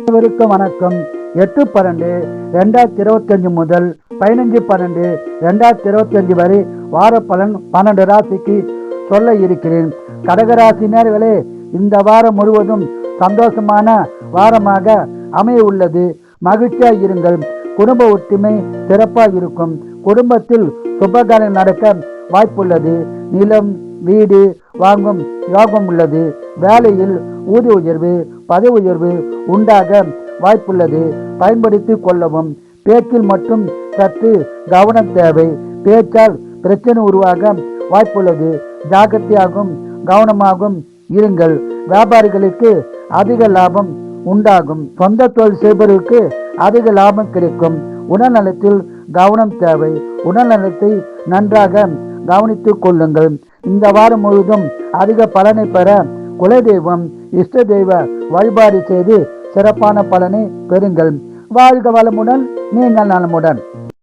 அனைவருக்கும் வணக்கம். எட்டு பன்னெண்டு ரெண்டாயிரத்தி இருபத்தஞ்சு முதல் பதினஞ்சு பன்னெண்டு ரெண்டாயிரத்தி இருபத்தஞ்சு வரை வார பலன் பன்னெண்டு ராசிக்கு சொல்ல இருக்கிறேன். கடகராசினியர்களே இந்த வாரம் முழுவதும் சந்தோஷமான வாரமாக அமைய உள்ளது மகிழ்ச்சியாக இருங்கள். குடும்ப ஒற்றுமை சிறப்பாக இருக்கும். குடும்பத்தில் சுபகாரம் நடக்க வாய்ப்புள்ளது. நிலம் வீடு வாங்கும் யோகம் உள்ளது. வேலையில் ஊதிய உயர்வு பதவி உயர்வு உண்டாக வாய்ப்புள்ளது. பயன்படுத்தி கொள்ளவும் பேச்சில் மட்டும் சற்று கவனம் தேவை. பேச்சால் பிரச்சனை உருவாக வாய்ப்புள்ளது. ஜாக்கிரதையாகவும் கவனமாகவும் இருங்கள். வியாபாரிகளுக்கு அதிக லாபம் உண்டாகும். சொந்த தொழில் செய்பவர்களுக்கு அதிக லாபம் கிடைக்கும். உடல்நலத்தில் கவனம் தேவை. உடல்நலத்தை நன்றாக கவனித்துக் கொள்ளுங்கள். இந்த வாரம் முழுவதும் அதிக பலனை பெற குலதெய்வம் இஷ்ட தெய்வ வழிபாடு செய்து சிறப்பான பலனை பெறுங்கள். வாழ்க வளமுடன் நீங்கள் நலமுடன்.